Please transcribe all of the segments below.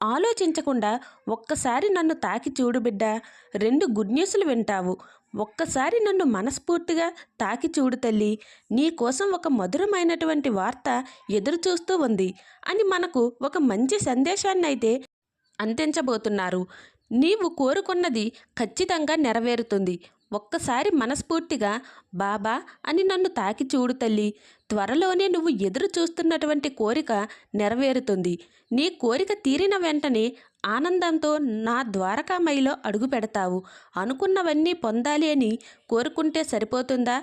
ఆలోచించకుండా ఒక్కసారి నన్ను తాకి చూడు బిడ్డ రెండు గుడ్ న్యూస్లు వింటావు. ఒక్కసారి నన్ను మనస్ఫూర్తిగా తాకి చూడు తల్లి నీ కోసం ఒక మధురమైనటువంటి వార్త ఎదురు చూస్తూ ఉంది అని మనకు ఒక మంచి సందేశాన్ని అయితే అందించబోతున్నారు. నీవు కోరుకున్నది ఖచ్చితంగా నెరవేరుతుంది. ఒక్కసారి మనస్ఫూర్తిగా బాబా అని నన్ను తాకి చూడు తల్లి. త్వరలోనే నువ్వు ఎదురు చూస్తున్నటువంటి కోరిక నెరవేరుతుంది. నీ కోరిక తీరిన వెంటనే ఆనందంతో నా ద్వారకామయిలో అడుగు పెడతావు. అనుకున్నవన్నీ పొందాలి అని కోరుకుంటే సరిపోతుందా?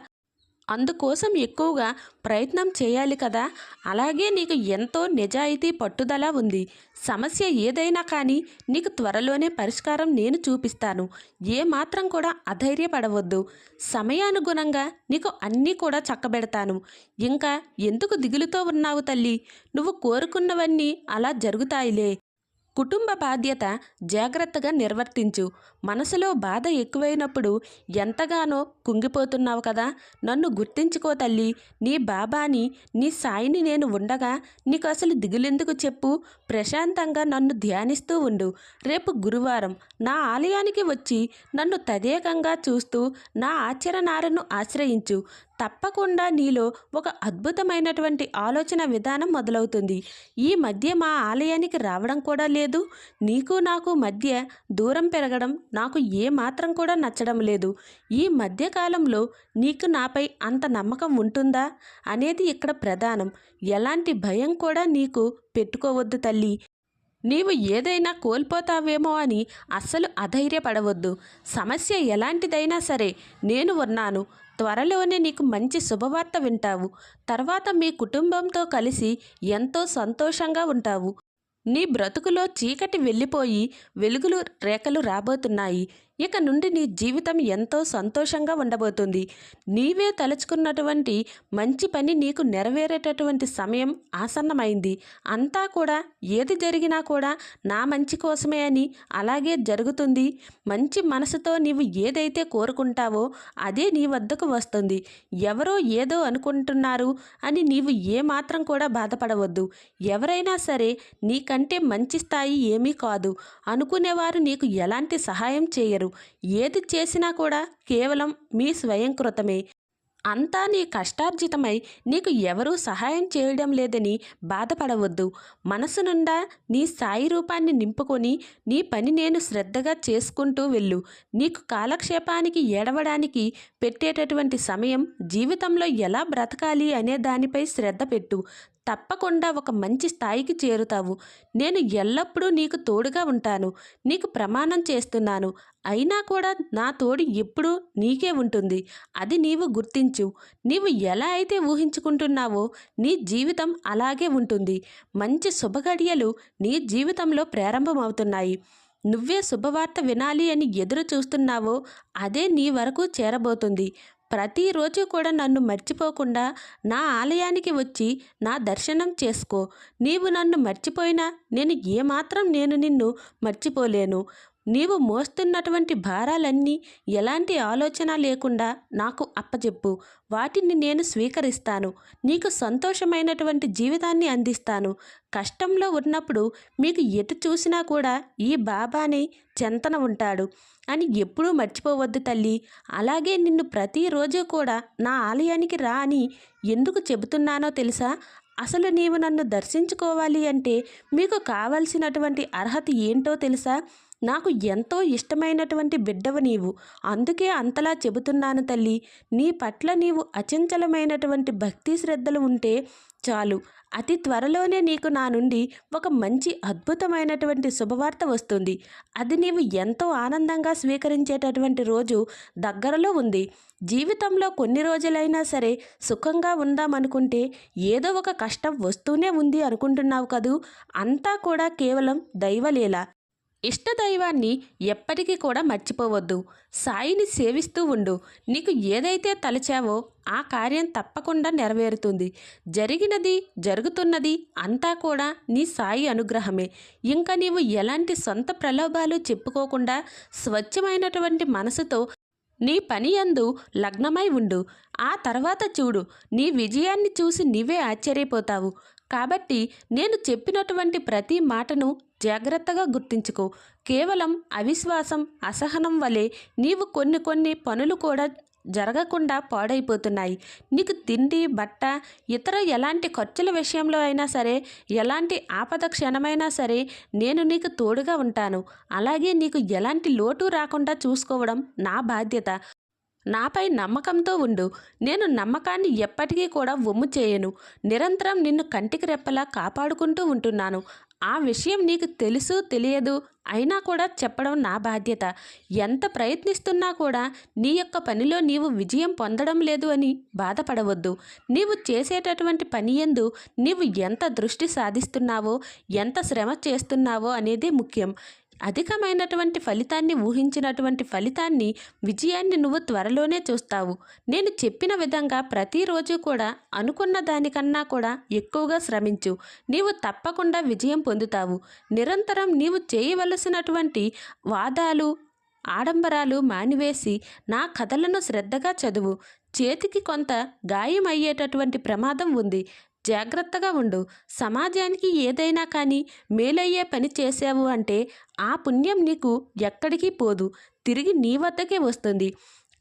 అందుకోసం ఎక్కువగా ప్రయత్నం చేయాలి కదా. అలాగే నీకు ఎంతో నిజాయితీ పట్టుదల ఉంది. సమస్య ఏదైనా కానీ నీకు త్వరలోనే పరిష్కారం నేను చూపిస్తాను. ఏ మాత్రం కూడా అధైర్యపడవద్దు. సమయానుగుణంగా నీకు అన్నీ కూడా చక్కబెడతాను. ఇంకా ఎందుకు దిగులుతో ఉన్నావు తల్లి? నువ్వు కోరుకున్నవన్నీ అలా జరుగుతాయిలే. కుటుంబ బాధ్యత జాగ్రత్తగా నిర్వర్తించు. మనసులో బాధ ఎక్కువైనప్పుడు ఎంతగానో కుంగిపోతున్నావు కదా? నన్ను గుర్తించుకో తల్లి. నీ బాబాని నీ సాయిని నేను ఉండగా నీకు అసలు దిగులెందుకు చెప్పు? ప్రశాంతంగా నన్ను ధ్యానిస్తూ ఉండు. రేపు గురువారం నా ఆలయానికి వచ్చి నన్ను తదేకంగా చూస్తూ నా ఆచరణాలను ఆశ్రయించు. తప్పకుండా నీలో ఒక అద్భుతమైనటువంటి ఆలోచన విధానం మొదలవుతుంది. ఈ మధ్య మా ఆలయానికి రావడం కూడా లేదు. నీకు నాకు మధ్య దూరం పెరగడం నాకు ఏ మాత్రం కూడా నచ్చడం లేదు. ఈ మధ్యకాలంలో నీకు నాపై అంత నమ్మకం ఉంటుందా? అనేది ఇక్కడ ప్రధానం. ఎలాంటి భయం కూడా నీకు పెట్టుకోవద్దు తల్లి. నీవు ఏదైనా కోల్పోతావేమో అని అస్సలు అధైర్యపడవద్దు. సమస్య ఎలాంటిదైనా సరే నేను ఉన్నాను. త్వరలోనే నీకు మంచి శుభవార్త వింటావు. తర్వాత మీ కుటుంబంతో కలిసి ఎంతో సంతోషంగా ఉంటావు. నీ బ్రతుకులో చీకటి వెళ్ళిపోయి వెలుగులు రేఖలు రాబోతున్నాయి. ఇక నుండి నీ జీవితం ఎంతో సంతోషంగా ఉండబోతుంది. నీవే తలుచుకున్నటువంటి మంచి పని నీకు నెరవేరేటటువంటి సమయం ఆసన్నమైంది. అంతా కూడా ఏది జరిగినా కూడా నా మంచి కోసమే అని అలాగే జరుగుతుంది. మంచి మనసుతో నీవు ఏదైతే కోరుకుంటావో అదే నీ వద్దకు వస్తుంది. ఎవరో ఏదో అనుకుంటున్నారు అని నీవు ఏమాత్రం కూడా బాధపడవద్దు. ఎవరైనా సరే నీకంటే మంచి స్థాయి ఏమీ కాదు. అనుకునేవారు నీకు ఎలాంటి సహాయం చేయరు. ఏది చేసినా కూడా కేవలం మీ స్వయంకృతమే అంతా నీ కష్టార్జితమై నీకు ఎవరూ సహాయం చేయడం లేదని బాధపడవద్దు. మనసు నుండా నీ సాయి రూపాన్ని నింపుకొని నీ పని నేను శ్రద్ధగా చేసుకుంటూ వెళ్ళు. నీకు కాలక్షేపానికి ఏడవడానికి పెట్టేటటువంటి సమయం జీవితంలో ఎలా బ్రతకాలి అనే దానిపై శ్రద్ధ పెట్టు. తప్పకుండా ఒక మంచి స్థాయికి చేరుతావు. నేను ఎల్లప్పుడూ నీకు తోడుగా ఉంటాను. నీకు ప్రమాణం చేస్తున్నాను. అయినా కూడా నా తోడు ఎప్పుడూ నీకే ఉంటుంది. అది నీవు గుర్తించు. నీవు ఎలా అయితే ఊహించుకుంటున్నావో నీ జీవితం అలాగే ఉంటుంది. మంచి శుభగడియలు నీ జీవితంలో ప్రారంభమవుతున్నాయి. నువ్వే శుభవార్త వినాలి అని ఎదురు చూస్తున్నావో అదే నీ వరకు చేరబోతుంది. ప్రతిరోజు కూడా నన్ను మర్చిపోకుండా నా ఆలయానికి వచ్చి నా దర్శనం చేసుకో. నీవు నన్ను మర్చిపోయినా నేను ఏమాత్రం నేను నిన్ను మర్చిపోలేను. నీవు మోస్తున్నటువంటి భారాలన్నీ ఎలాంటి ఆలోచన లేకుండా నాకు అప్పచెప్పు వాటిని నేను స్వీకరిస్తాను. నీకు సంతోషమైనటువంటి జీవితాన్ని అందిస్తాను. కష్టంలో ఉన్నప్పుడు మీకు ఎటు చూసినా కూడా ఈ బాబాని చెంతన ఉంటాడు. అని ఎప్పుడూ మర్చిపోవద్దు తల్లి. అలాగే నిన్ను ప్రతిరోజు కూడా నా ఆలయానికి రా అని ఎందుకు చెబుతున్నానో తెలుసా? అసలు నీవు నన్ను దర్శించుకోవాలి అంటే మీకు కావలసినటువంటి అర్హత ఏంటో తెలుసా? నాకు ఎంతో ఇష్టమైనటువంటి బిడ్డవు నీవు. అందుకే అంతలా చెబుతున్నాను తల్లి. నీ పట్ల నీవు అచంచలమైనటువంటి భక్తి శ్రద్ధలు ఉంటే చాలు. అతి త్వరలోనే నీకు నా నుండి ఒక మంచి అద్భుతమైనటువంటి శుభవార్త వస్తుంది. అది నీవు ఎంతో ఆనందంగా స్వీకరించేటటువంటి రోజు దగ్గరలో ఉంది. జీవితంలో కొన్ని రోజులైనా సరే సుఖంగా ఉందామనుకుంటే ఏదో ఒక కష్టం వస్తూనే ఉంది అనుకుంటున్నావు కదూ? అంతా కూడా కేవలం దైవలీల. ఇష్టదైవాన్ని ఎప్పటికీ కూడా మర్చిపోవద్దు. సాయిని సేవిస్తూ ఉండు. నీకు ఏదైతే తలచావో ఆ కార్యం తప్పకుండా నెరవేరుతుంది. జరిగినది జరుగుతున్నది అంతా కూడా నీ సాయి అనుగ్రహమే. ఇంకా నీవు ఎలాంటి సొంత ప్రలోభాలు చెప్పుకోకుండా స్వచ్ఛమైనటువంటి మనసుతో నీ పని యందు లగ్నమై ఉండు. ఆ తర్వాత చూడు. నీ విజయాన్ని చూసి నీవే ఆశ్చర్యపోతావు. కాబట్టి నేను చెప్పినటువంటి ప్రతి మాటను జాగ్రత్తగా గుర్తించుకో. కేవలం అవిశ్వాసం అసహనం వలె నీవు కొన్ని కొన్ని పనులు కూడా జరగకుండా పాడైపోతున్నాయి. నీకు తిండి బట్ట ఇతర ఎలాంటి ఖర్చుల విషయంలో అయినా సరే ఎలాంటి ఆపద క్షణమైనా సరే నేను నీకు తోడుగా ఉంటాను. అలాగే నీకు ఎలాంటి లోటు రాకుండా చూసుకోవడం నా బాధ్యత. నాపై నమ్మకంతో ఉండు. నేను నమ్మకాన్ని ఎప్పటికీ కూడా వమ్ము చేయను. నిరంతరం నిన్ను కంటికి రెప్పలా కాపాడుకుంటూ ఉంటున్నాను. ఆ విషయం నీకు తెలుసు తెలియదు అయినా కూడా చెప్పడం నా బాధ్యత. ఎంత ప్రయత్నిస్తున్నా కూడా నీ యొక్క పనిలో నీవు విజయం పొందడం లేదు అని బాధపడవద్దు. నీవు చేసేటటువంటి పని ఎందు నీవు ఎంత దృష్టి సాధిస్తున్నావో ఎంత శ్రమ చేస్తున్నావో అనేది ముఖ్యం. అధికమైనటువంటి ఫలితాన్ని ఊహించినటువంటి ఫలితాన్ని విజయాన్ని నువ్వు త్వరలోనే చూస్తావు. నేను చెప్పిన విధంగా ప్రతిరోజు కూడా అనుకున్న దానికన్నా కూడా ఎక్కువగా శ్రమించు. నీవు తప్పకుండా విజయం పొందుతావు. నిరంతరం నీవు చేయవలసినటువంటి వాదాలు ఆడంబరాలు మానివేసి నా కథలను శ్రద్ధగా చదువు. చేతికి కొంత గాయం అయ్యేటటువంటి ప్రమాదం ఉంది. జాగ్రత్తగా ఉండు. సమాజానికి ఏదైనా కానీ మేలయ్యే పని చేసావు అంటే ఆ పుణ్యం నీకు ఎక్కడికి పోదు. తిరిగి నీ వద్దకే వస్తుంది.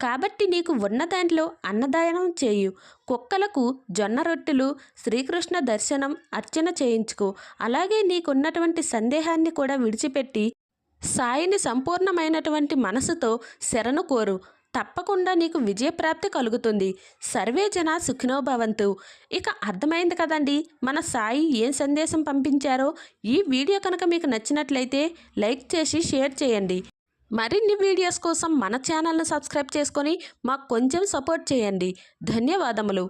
కాబట్టి నీకు ఉన్న దాంట్లో అన్నదానం చేయు. కుక్కలకు జొన్న రొట్టెలు శ్రీకృష్ణ దర్శనం అర్చన చేయించుకో. అలాగే నీకున్నటువంటి సందేహాన్ని కూడా విడిచిపెట్టి సాయిని సంపూర్ణమైనటువంటి మనసుతో శరణు కోరు. తప్పకుండా నీకు విజయప్రాప్తి కలుగుతుంది. సర్వే జన సుఖినో భవంతు. ఇక అర్థమైంది కదండి మన సాయి ఏం సందేశం పంపించారో? ఈ వీడియో కనుక మీకు నచ్చినట్లయితే లైక్ చేసి షేర్ చేయండి. మరిన్ని వీడియోస్ కోసం మన ఛానల్ను సబ్స్క్రైబ్ చేసుకొని మాకు కొంచెం సపోర్ట్ చేయండి. ధన్యవాదములు.